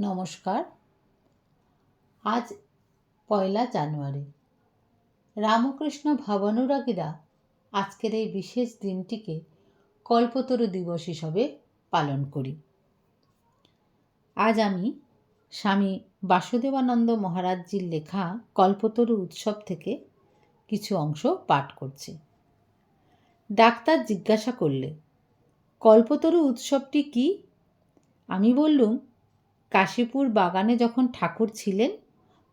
নমস্কার। আজ পয়লা জানুয়ারি। রামকৃষ্ণ ভাবানুরাগীরা আজকের এই বিশেষ দিনটিকে কল্পতরু দিবস হিসাবে পালন করি। আজ আমি স্বামী বাসুদেবানন্দ মহারাজজির লেখা কল্পতরু উৎসব থেকে কিছু অংশ পাঠ করছি। ডাক্তার জিজ্ঞাসা করলে, কল্পতরু উৎসবটি কি? আমি বললুম কাশীপুর বাগানে যখন ঠাকুর ছিলেন,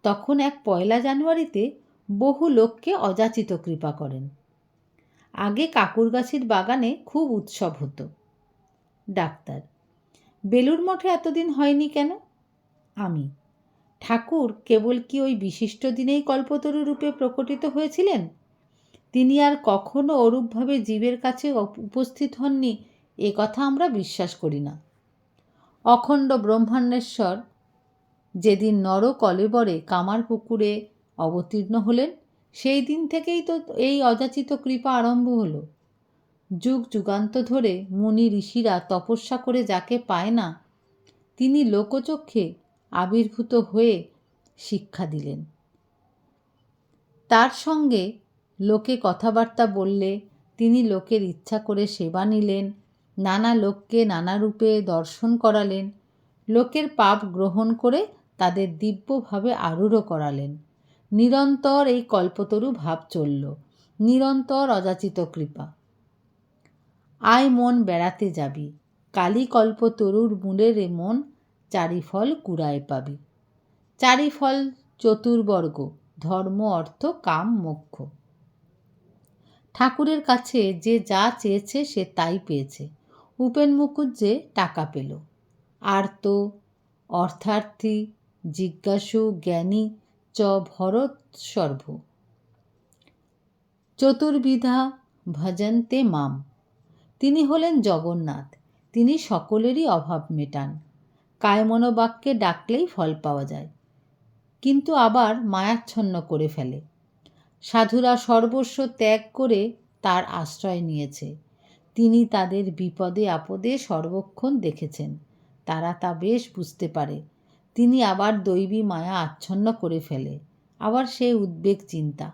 তখন এক পয়লা জানুয়ারিতে বহু লোককে অযাচিত কৃপা করেন। আগে কাকুরগাছির বাগানে খুব উৎসব হতো। ডাক্তার বেলুর মঠে এতদিন হয়নি কেন? আমি, ঠাকুর কেবল কি ওই বিশিষ্ট দিনেই কল্পতরু রূপে প্রকটিত হয়েছিলেন? তিনি আর কখনো অরূপভাবে জীবের কাছে উপস্থিত হননি, এ কথা আমরা বিশ্বাস করি না। অখণ্ড ব্রহ্মাণ্ডেশ্বর যেদিন নর কলেবরে কামার পুকুরে অবতীর্ণ হলেন, সেই দিন থেকেই তো এই অযাচিত কৃপা আরম্ভ হলো। যুগ যুগান্ত ধরে মুনি ঋষিরা তপস্যা করে যাকে পায় না, তিনি লোকচক্ষে আবির্ভূত হয়ে শিক্ষা দিলেন। তার সঙ্গে লোকে কথাবার্তা বললে, তিনি লোকের ইচ্ছা করে সেবা নিলেন নানা লোককে নানা রূপে দর্শন করালেন। লোকের পাপ গ্রহণ করে তাদের দিব্যভাবে আরূঢ় করালেন। নিরন্তর এই কল্পতরু ভাব চলল। নিরন্তর অযাচিত কৃপা। আয় মন বেড়াতে যাবি। কালী কল্পতরুর মূলের মন চারিফল কুড়ায় পাবি। চারিফল চতুর্বর্গ, ধর্ম, অর্থ, কাম, মোক্ষ। ঠাকুরের কাছে যে যা চেয়েছে সে তাই পেয়েছে। উপেন মুখুজ্জে টাকা পেল। আর তো অর্থার্থী, জিজ্ঞাসু, জ্ঞানী, চ ভরত সর্ব। চতুর্বিধা ভজন্তে মাম। তিনি হলেন জগন্নাথ। তিনি সকলেরই অভাব মেটান। কায়মনোবাক্যে ডাকলেই ফল পাওয়া যায়। কিন্তু আবার মায়াচ্ছন্ন করে ফেলে। সাধুরা সর্বস্ব ত্যাগ করে তার আশ্রয় নিয়েছে। তিনি তাদের বিপদে আপদে সর্বক্ষণ দেখেছেন। তারা তা বেশ বুঝতে পারে। তিনি আবার দৈবী মায়া আচ্ছন্ন করে ফেলে। আবার সে উদ্বেগ চিন্তা।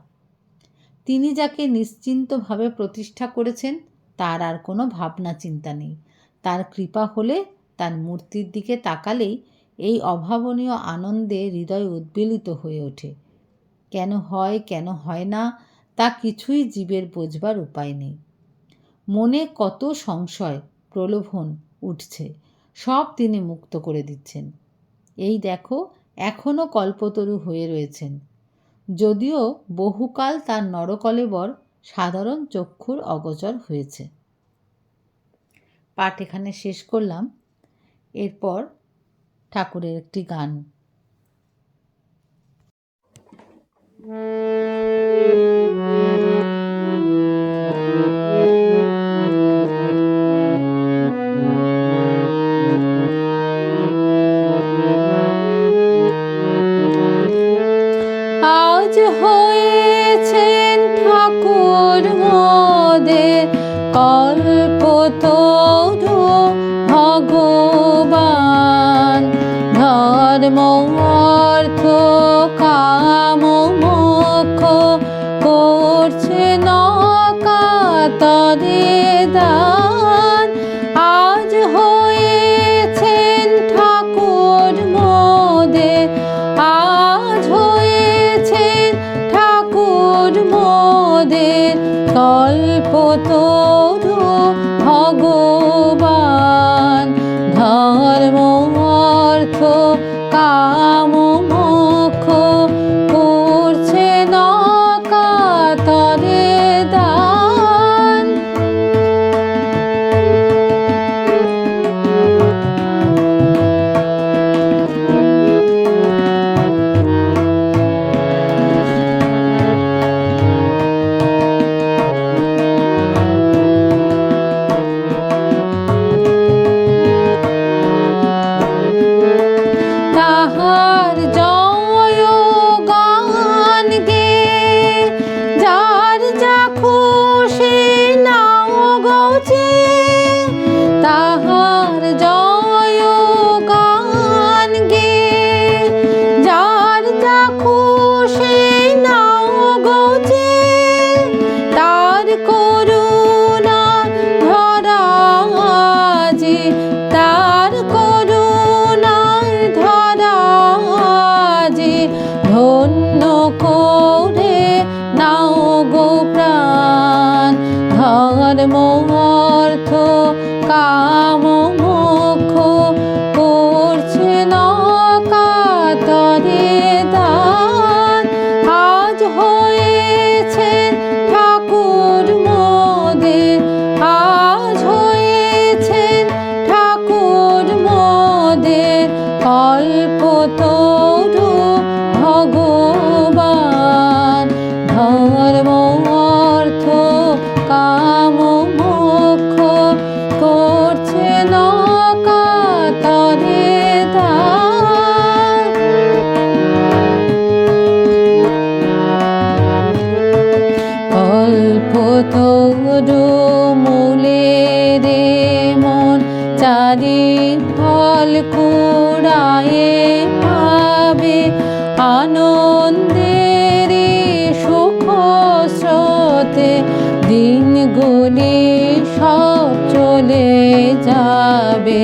তিনি যাকে নিশ্চিন্তভাবে প্রতিষ্ঠা করেছেন, তার আর কোনো ভাবনা চিন্তা নেই। তার কৃপা হলে তার মূর্তির দিকে তাকালেই এই অভাবনীয় আনন্দে হৃদয় উদ্বেলিত হয়ে ওঠে। কেন হয় কেন হয় না, তা কিছুই জীবের বোঝবার উপায় নেই। মনে কত সংশয়, প্রলোভন উঠছে, সব তিনি মুক্ত করে দিচ্ছেন। এই দেখো এখনও কল্পতরু হয়ে রয়েছেন। যদিও বহুকাল তার নরকলেবর সাধারণ চক্ষুর অগোচর হয়েছে। পাঠ এখানে শেষ করলাম। এরপর ঠাকুরের একটি গান। ধর্ম অর্থ কাম মৌ অর্থ কাম তারে ফল কুড়ায়ে পাবে আনন্দের সুখ স্রোতে। দিনগুলি সব চলে যাবে।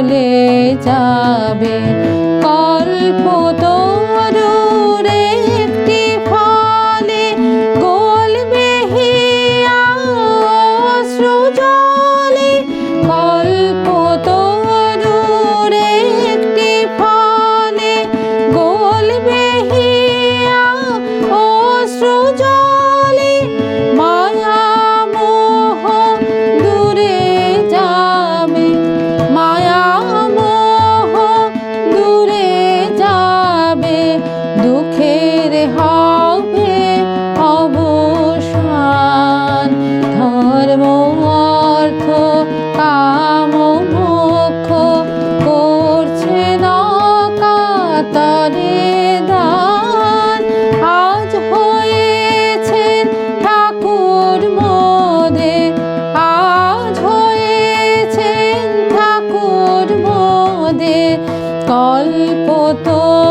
চলে যাবে। কল্পতর